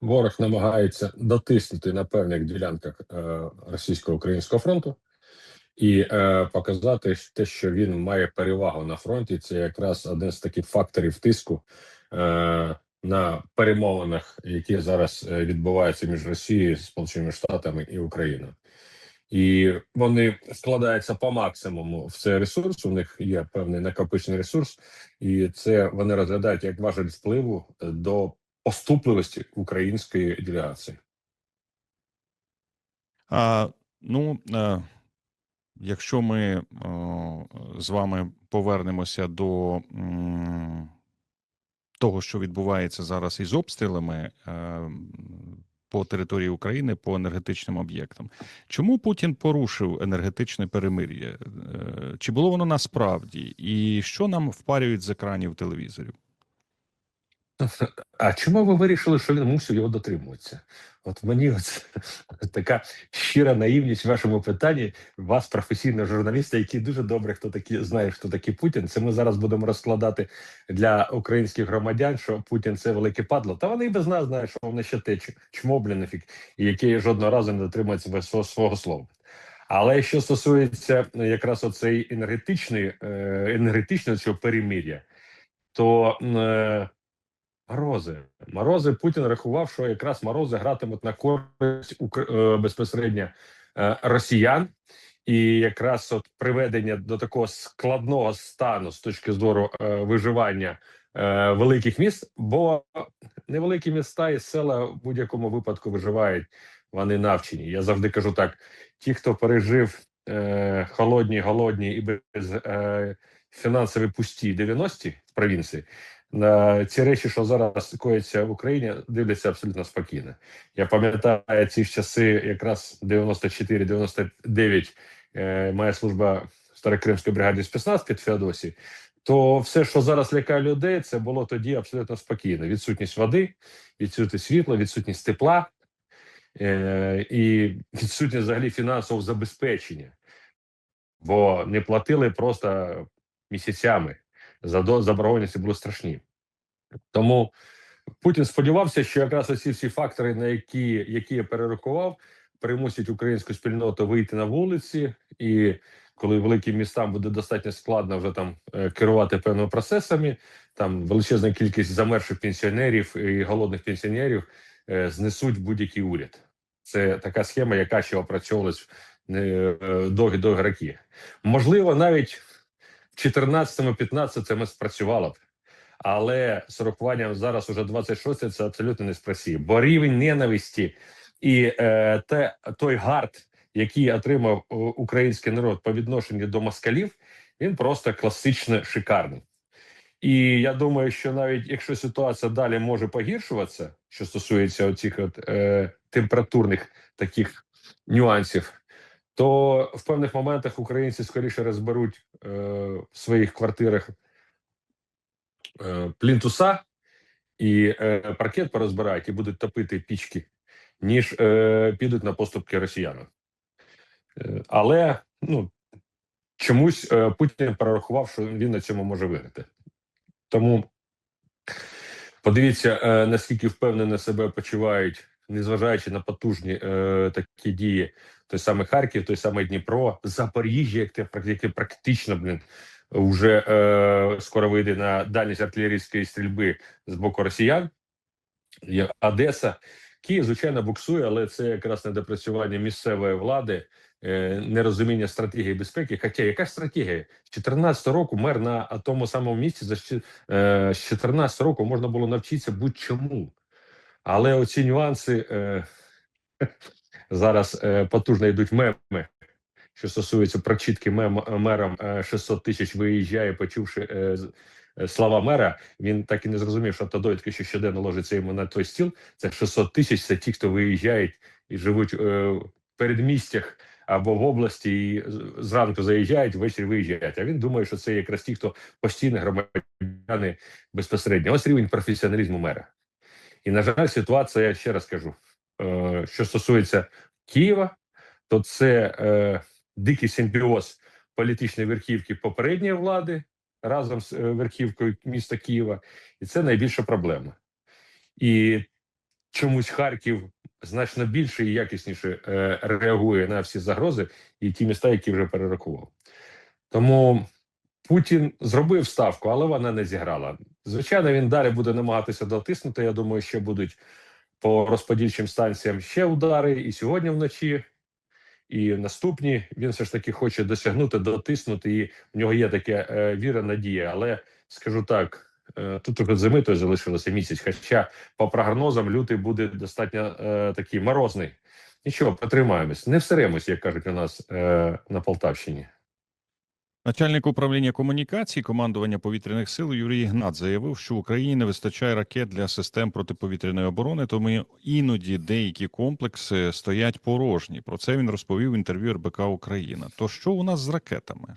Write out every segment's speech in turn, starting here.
ворог намагається дотиснути на певних ділянках е, російсько-українського фронту і е, показати те, що він має перевагу на фронті. Це якраз один з таких факторів тиску е, на перемовинах, які зараз відбуваються між Росією, Сполученими Штатами і Україною. І вони складаються по максимуму в цей ресурс. У них є певний накопичений ресурс, і це вони розглядають як важель впливу до поступливості української делегації. А, ну, е, якщо ми о, з вами повернемося до м, того, що відбувається зараз із обстрілами е, по території України по енергетичним об'єктам, чому Путін порушив енергетичне перемир'я? Е, Чи було воно насправді? І що нам впарюють з екранів телевізорів? А чому ви вирішили, що він мусив його дотримуватися? От мені от така щира наївність в вашому питанні. Вас, професійного журналіста, який дуже добре хто такі знає, хто такий Путін. Це ми зараз будемо розкладати для українських громадян, що Путін це велике падло. Та вони і без нас знають, що вони ще те чмо, блін, нафіг, і який жодного разу не дотримується свого, свого слова. Але що стосується якраз оцей енергетичної енергетичного цього перемир'я, то е, Морози. Морози Путін рахував, що якраз морози гратимуть на користь е, безпосередньо е, росіян, і якраз от приведення до такого складного стану з точки зору е, виживання великих міст, бо невеликі міста і села в будь-якому випадку виживають. Вони навчені. Я завжди кажу так: ті, хто пережив холодні, голодні і без фінансові пусті 90-ті в провінції ці речі, що зараз коїться в Україні, дивляться абсолютно спокійно. Я пам'ятаю ці часи, якраз 94-99 е, моя служба Старокримської бригаді спецназ під Феодосі. То все, що зараз лякає людей, це було тоді абсолютно спокійно. Відсутність води, відсутність світла, відсутність тепла е, і відсутність взагалі фінансового забезпечення, бо не платили просто місяцями заборгованості були страшні. Тому Путін сподівався, що якраз усі всі фактори, на які які я перерахував, примусять українську спільноту вийти на вулиці, і коли великим містам буде достатньо складно вже там е, керувати певними процесами, там величезна кількість замерших пенсіонерів і голодних пенсіонерів е, знесуть будь-який уряд. Це така схема, яка ще опрацьовувалась е, довгі-довгі роки. Можливо, навіть 14-15 ми спрацювало б. Але з урахуванням зараз уже 26 це абсолютно не спрацює. Бо рівень ненависті і е, те той гард, який отримав е, український народ по відношенню до москалів, він просто класично шикарний. І я думаю, що навіть якщо ситуація далі може погіршуватися, що стосується оцих от, е, температурних таких нюансів, то в певних моментах українці скоріше розберуть е, в своїх квартирах е, плінтуса і е, паркет порозбирають і будуть топити пічки, ніж е, підуть на поступки росіянам. Е, але ну чомусь е, Путін перерахував, що він на цьому може виграти. Тому подивіться, е, наскільки впевнено себе почувають незважаючи на потужні е, такі дії, той самий Харків, той самий Дніпро, Запоріжжя, як яке практично блін вже е, скоро вийде на дальність артилерійської стрільби з боку росіян. Одеса, Київ, звичайно, буксує, але це якраз недопрацювання місцевої влади, е, нерозуміння стратегії безпеки. Хоча яка стратегія? З 14 року мер на тому самому місці за е, з 14 року можна було навчитися будь-чому. Але оці нюанси е, зараз е, потужно йдуть меми, що стосується прочитки мем, мером 600 е, тисяч виїжджає, почувши е, е, слова мера. Він так і не зрозумів, що та довідка, що щоденно ложиться йому на той стіл. Це 600 тисяч. Це ті, хто виїжджають і живуть е, в передмістях. Або в області і зранку заїжджають, ввечері виїжджають. А він думає, що це якраз ті, хто постійно громадяни безпосередньо. Ось рівень професіоналізму мера. І на жаль, ситуація я ще раз кажу: е, що стосується Києва, то це е, дикий симбіоз політичної верхівки попередньої влади разом з е, верхівкою міста Києва, і це найбільша проблема. І чомусь Харків значно більше і якісніше е, реагує на всі загрози і ті міста, які вже перерахував. Тому Путін зробив ставку, але вона не зіграла. Звичайно, він далі буде намагатися дотиснути. Я думаю, ще будуть по розподільчим станціям ще удари і сьогодні вночі, і наступні. Він все ж таки хоче досягнути, дотиснути, і в нього є таке е, віра, надія. Але скажу так. е, Тут уже зими то залишилося місяць, хоча по прогнозам лютий буде достатньо е, такий морозний. Нічого, потримаємось. Не всеремось, як кажуть у нас е, на Полтавщині. Начальник управління комунікацій командування повітряних сил Юрій Ігнат заявив, що в Україні не вистачає ракет для систем протиповітряної оборони, тому іноді деякі комплекси стоять порожні. Про це він розповів в інтерв'ю РБК Україна. То що у нас з ракетами?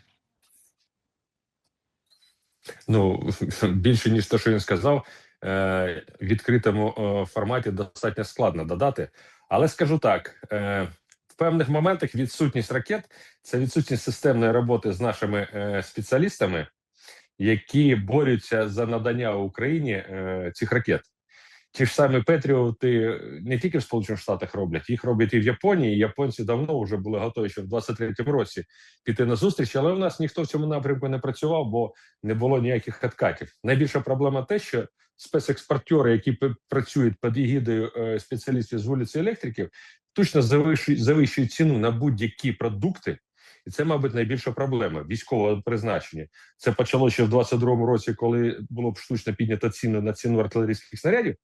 Ну більше ніж те, що він сказав, е, в відкритому е, форматі достатньо складно додати. Але скажу так: е, в певних моментах відсутність ракет це відсутність системної роботи з нашими е, спеціалістами, які борються за надання Україні е, цих ракет. Ті ж самі Петріоти не тільки в Сполучених Штатах роблять, їх роблять і в Японії. Японці давно вже були готові, ще в 23-му році піти на зустріч, але у нас ніхто в цьому напрямку не працював, бо не було ніяких откатів. Найбільша проблема те, що спецекспортери, які працюють під егідою е, спеціалістів з вулиці електриків, точно завищують, ціну на будь-які продукти. І це, мабуть, найбільша проблема військового призначення. Це почало ще в 22-му році, коли було б штучно піднято ціну на ціну артилерійських снарядів.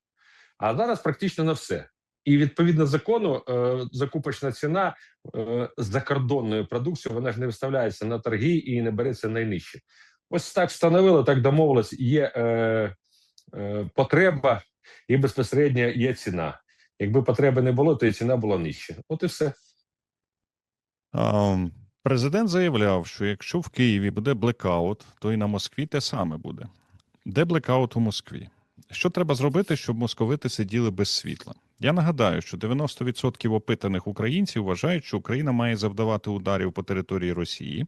А зараз практично на все. І відповідно закону, е, закупочна ціна е, закордонної продукції вона ж не виставляється на торги і не береться найнижче. Ось так встановили, так домовилось. Є е, е, потреба і безпосередньо є ціна. Якби потреби не було, то і ціна була нижча. От і все. Um, Президент заявляв, що якщо в Києві буде блекаут, то і на Москві те саме буде. Де блекаут у Москві? Що треба зробити, щоб московити сиділи без світла? Я нагадаю, що 90% опитаних українців вважають, що Україна має завдавати ударів по території Росії.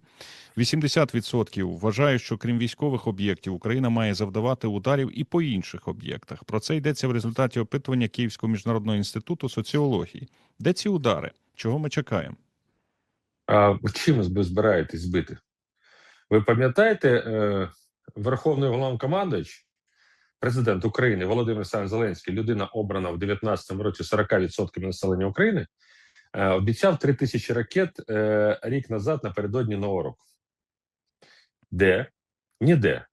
80% вважають, що крім військових об'єктів, Україна має завдавати ударів і по інших об'єктах. Про це йдеться в результаті опитування Київського міжнародного інституту соціології. Де ці удари? Чого ми чекаємо? А чим ви збираєтесь збити? Ви пам'ятаєте, е, Верховний головнокомандуючий, президент України Володимир Олександрович Зеленський, людина обрана в 19-му році 40% населення України, е, обіцяв 3 тисячі ракет е, рік назад напередодні Нового року. Де? Ніде.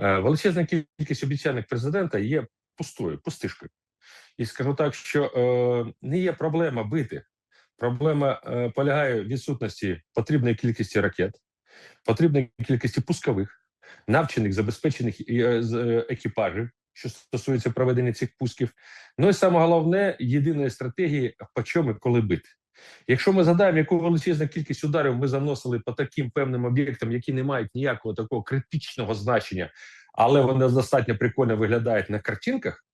Е, величезна кількість обіцянок президента є пустою, пустишкою. І скажу так, що е, не є проблема бити. Проблема е, полягає в відсутності потрібної кількості ракет, потрібної кількості пускових, навчених, забезпечених е, е, екіпажів, що стосується проведення цих пусків. Ну і саме головне єдиної стратегії, по чому і коли бити. Якщо ми згадаємо, яку величезну кількість ударів ми заносили по таким певним об'єктам, які не мають ніякого такого критичного значення, але вони достатньо прикольно виглядають на картинках,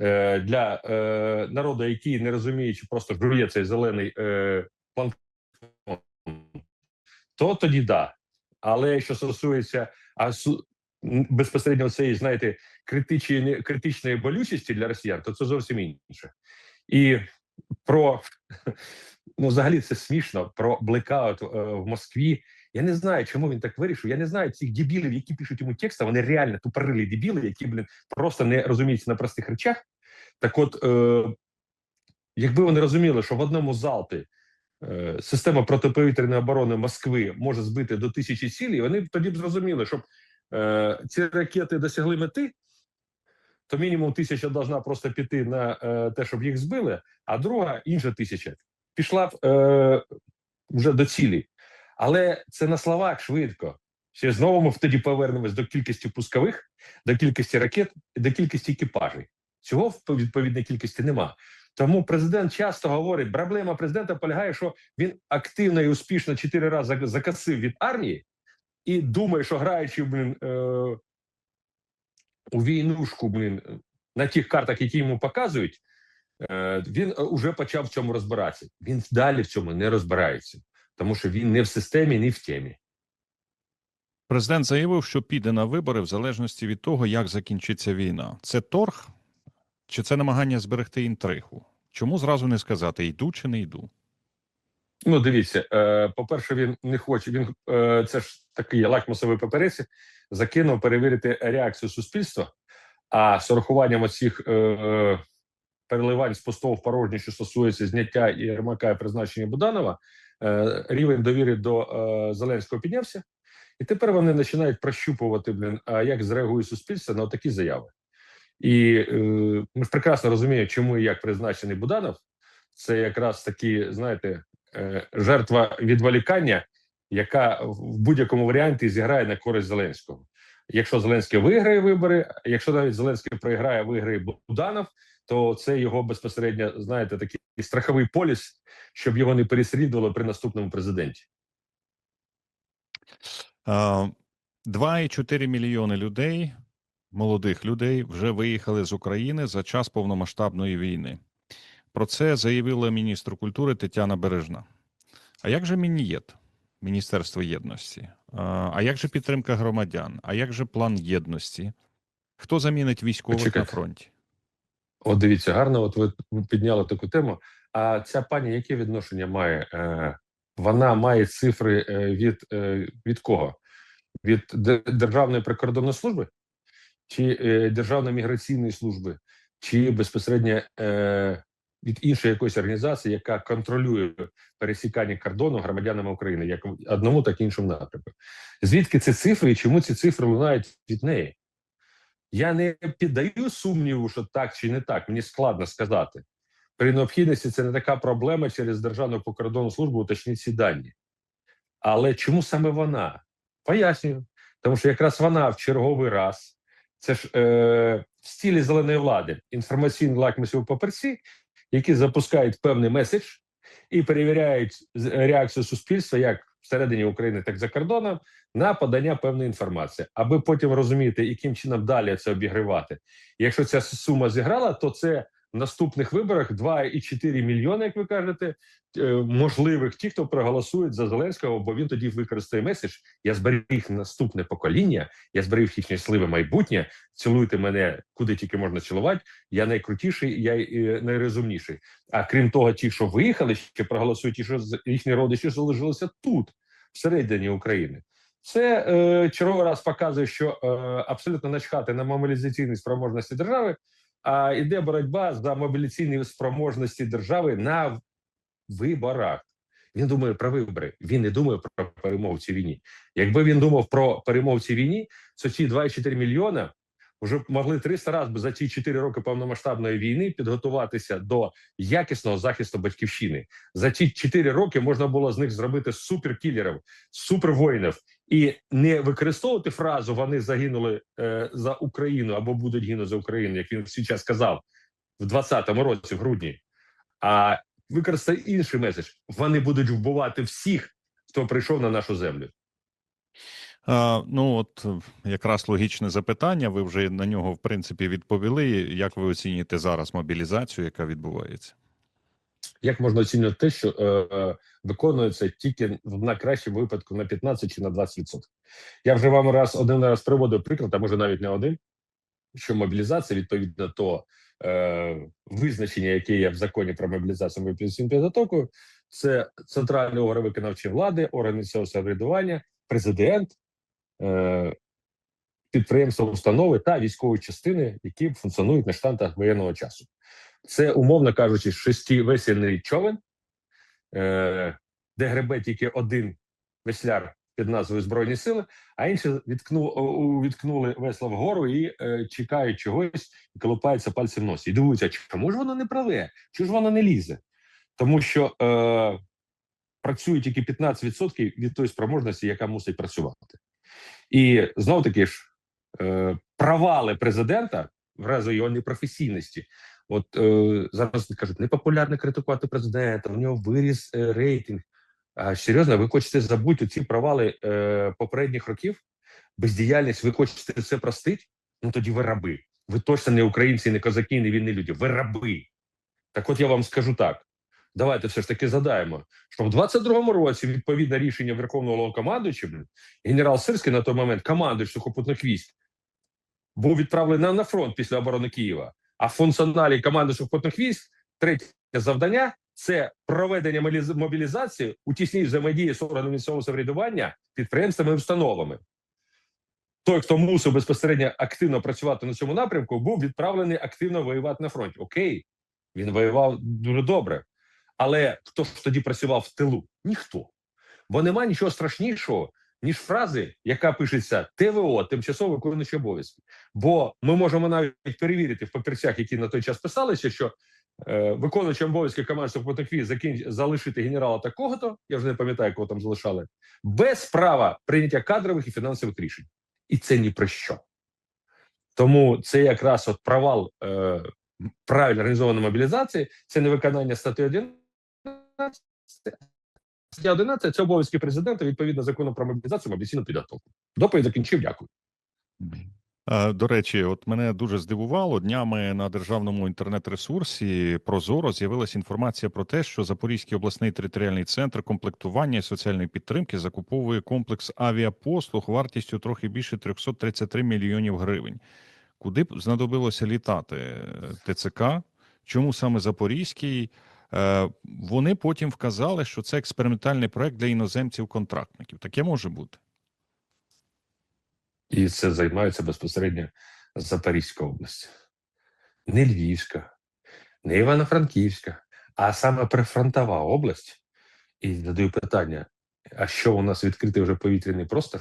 е, для е, народу, який не розуміючи, просто жує цей зелений е, планктон, то тоді да. Але що стосується а, су- безпосередньо цієї, знаєте, критичної, критичної болючості для росіян, то це зовсім інше. І про ну, взагалі це смішно про блекаут е, в Москві. Я не знаю, чому він так вирішив. Я не знаю цих дебілів, які пишуть йому текста. Вони реально тупорилі дебіли, які блін, просто не розуміються на простих речах. Так, от, е, якби вони розуміли, що в одному залпі система протиповітряної оборони Москви може збити до тисячі цілей, вони б тоді б зрозуміли, щоб е, ці ракети досягли мети, то мінімум тисяча должна просто піти на е, те, щоб їх збили, а друга інша тисяча пішла б е, вже до цілі. Але це на словах швидко. Ще знову ми тоді повернемось до кількості пускових, до кількості ракет до кількості екіпажей. Цього в відповідній кількості нема. Тому президент часто говорить: проблема президента полягає, що він активно і успішно чотири рази закасив від армії і думає, що граючи блін, е, у війнушку, блін, на тих картах, які йому показують, е, він вже почав в цьому розбиратися. Він далі в цьому не розбирається, тому що він не в системі, ні в темі. Президент заявив, що піде на вибори в залежності від того, як закінчиться війна. Це торг чи це намагання зберегти інтригу? Чому зразу не сказати йду чи не йду? Ну, дивіться, е, по-перше, він не хоче. Він е, це ж такий лакмусовий паперець, закинув перевірити реакцію суспільства. А з урахуванням оцих е, переливань з пустого в порожнє, що стосується зняття і Ермака і призначення Буданова, рівень довіри до Зеленського піднявся, і тепер вони починають прощупувати, блін, як зреагує суспільство на такі заяви. І е, ми ж прекрасно розуміємо, чому і як призначений Буданов. Це якраз такі, знаєте, е, жертва відволікання, яка в будь-якому варіанті зіграє на користь Зеленського. Якщо Зеленський виграє вибори, якщо навіть Зеленський програє, виграє Буданов, то це його безпосередньо, знаєте, такий страховий поліс, щоб його не переслідували при наступному президенті. А, 2,4 мільйони людей, молодих людей, вже виїхали з України за час повномасштабної війни. Про це заявила міністр культури Тетяна Бережна. А як же Мін'єд, Міністерство єдності? А, як же підтримка громадян? А як же план єдності? Хто замінить військових на фронті? От дивіться, гарно, от ви ви підняли таку тему. А ця пані яке відношення має? Е, вона має цифри е, від, е, від кого? Від Державної прикордонної служби, чи е, Державної міграційної служби, чи безпосередньо е, від іншої якоїсь організації, яка контролює пересікання кордону громадянами України, як одному, так і іншому напрямку. Звідки ці цифри і чому ці цифри лунають від неї? Я не піддаю сумніву, що так чи не так. Мені складно сказати. При необхідності це не така проблема через Державну прикордонну службу уточнити ці дані. Але чому саме вона? Пояснюю. Тому що якраз вона в черговий раз, це ж е, в стілі зеленої влади, інформаційні лакмусові паперці, які запускають певний меседж і перевіряють реакцію суспільства як всередині України, так і за кордоном на подання певної інформації, аби потім розуміти, яким чином далі це обігрівати. Якщо ця сума зіграла, то це наступних виборах 2,4 мільйони, як ви кажете, е, можливих ті, хто проголосують за Зеленського, бо він тоді використає меседж. Я зберіг наступне покоління, я зберіг їхнє сливе майбутнє. Цілуйте мене куди тільки можна цілувати. Я найкрутіший, я е, найрозумніший. А крім того, ті, що виїхали, ще проголосують, ті, що їхні родичі залишилися тут, всередині України. Це е, черговий раз показує, що е, абсолютно начхати на мобілізаційні спроможності держави, а йде боротьба за мобілізаційні спроможності держави на виборах. Він думає про вибори. Він не думає про цій війні. Якби він думав про цій війні, то ці 2,4 мільйона вже могли 300 разів за ці 4 роки повномасштабної війни підготуватися до якісного захисту батьківщини. За ці 4 роки можна було з них зробити суперкілерів, супервоїнів і не використовувати фразу вони загинули е, за Україну або будуть гинути за Україну, як він всі час сказав в 20-му році, в грудні. А використати інший меседж: вони будуть вбивати всіх, хто прийшов на нашу землю. А, ну, от якраз логічне запитання. Ви вже на нього, в принципі, відповіли. Як ви оцінюєте зараз мобілізацію, яка відбувається? Як можна оцінювати те, що е, е, виконується тільки в на кращому випадку на 15 чи на 20%? Я вже вам раз один раз приводив приклад, а може навіть не один, що мобілізація відповідно до е, визначення, яке є в законі про мобілізацію мобілізаційну підготовку, це центральні органи виконавчої влади, органи місцевого самоврядування, президент, е, підприємства, установи та військові частини, які функціонують на штатах воєнного часу. Це, умовно кажучи, шестивесельний човен, е, де гребе тільки один весляр під назвою Збройні Сили, а інші відкнули весла вгору і е, чекають чогось, і колупаються пальці в носі. І дивуються, чому ж воно не праве, чому ж воно не лізе? Тому що е, працює тільки 15% від тої спроможності, яка мусить працювати. І знов таки ж е, провали президента в разі його непрофесійності. От е, зараз кажуть, непопулярно критикувати президента, в нього виріс е, рейтинг. Серйозно, ви хочете забути ці провали е, попередніх років? Бездіяльність, ви хочете це простити? Ну тоді ви раби. Ви точно не українці, не козаки, не вільні люди. Ви раби. Так от я вам скажу так: давайте все ж таки задаємо, що в 22-му році, відповідно рішення Верховного Головнокомандуюча, генерал Сирський на той момент, командуючий сухопутних військ, був відправлений на фронт після оборони Києва. А функціоналі команди сухопутних військ третє завдання це проведення мобілізації у тісній взаємодії з органами місцевого самоврядування, підприємствами і установами. Той, хто мусив безпосередньо активно працювати на цьому напрямку, був відправлений активно воювати на фронті. Окей, він воював дуже добре. Але хто ж тоді працював в тилу? Ніхто. Бо нема нічого страшнішого, ніж фрази, яка пишеться ТВО, тимчасово виконуючий обов'язки. Бо ми можемо навіть перевірити в папірцях, які на той час писалися, що е, виконуючий обов'язки сухопутних військ закінч... залишити генерала такого-то, я вже не пам'ятаю, кого там залишали, без права прийняття кадрових і фінансових рішень. І це ні про що. Тому це якраз от провал е, правильно організованої мобілізації, це не виконання статті 11. Стаття 11 – це обов'язки президента відповідно закону про мобілізацію мобілізаційну підготовку. Доповідь закінчив. Дякую. Е, До речі, от мене дуже здивувало днями на державному інтернет-ресурсі Прозоро з'явилася інформація про те, що Запорізький обласний територіальний центр комплектування і соціальної підтримки закуповує комплекс авіапослуг вартістю трохи більше 333 мільйонів гривень. Куди б знадобилося літати е, ТЦК? Чому саме Запорізький? Е, Вони потім вказали, що це експериментальний проект для іноземців-контрактників. Таке може бути. І це займається безпосередньо Запорізька область, не Львівська, не Івано-Франківська, а саме прифронтова область. І задаю питання: а що у нас відкритий вже повітряний простор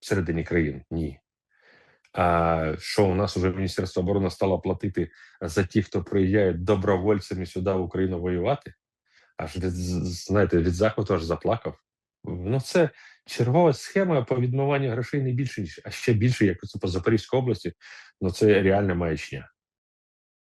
всередині країн? Ні. Що у нас вже Міністерство оборони стало платити за ті, хто приїжджає добровольцями сюди в Україну воювати? Аж від знаєте, від захвату аж заплакав. Ну, це чергова схема по відмиванню грошей не більше ніж, а ще більше, як це по Запорізькій області. Ну це реальна маячня.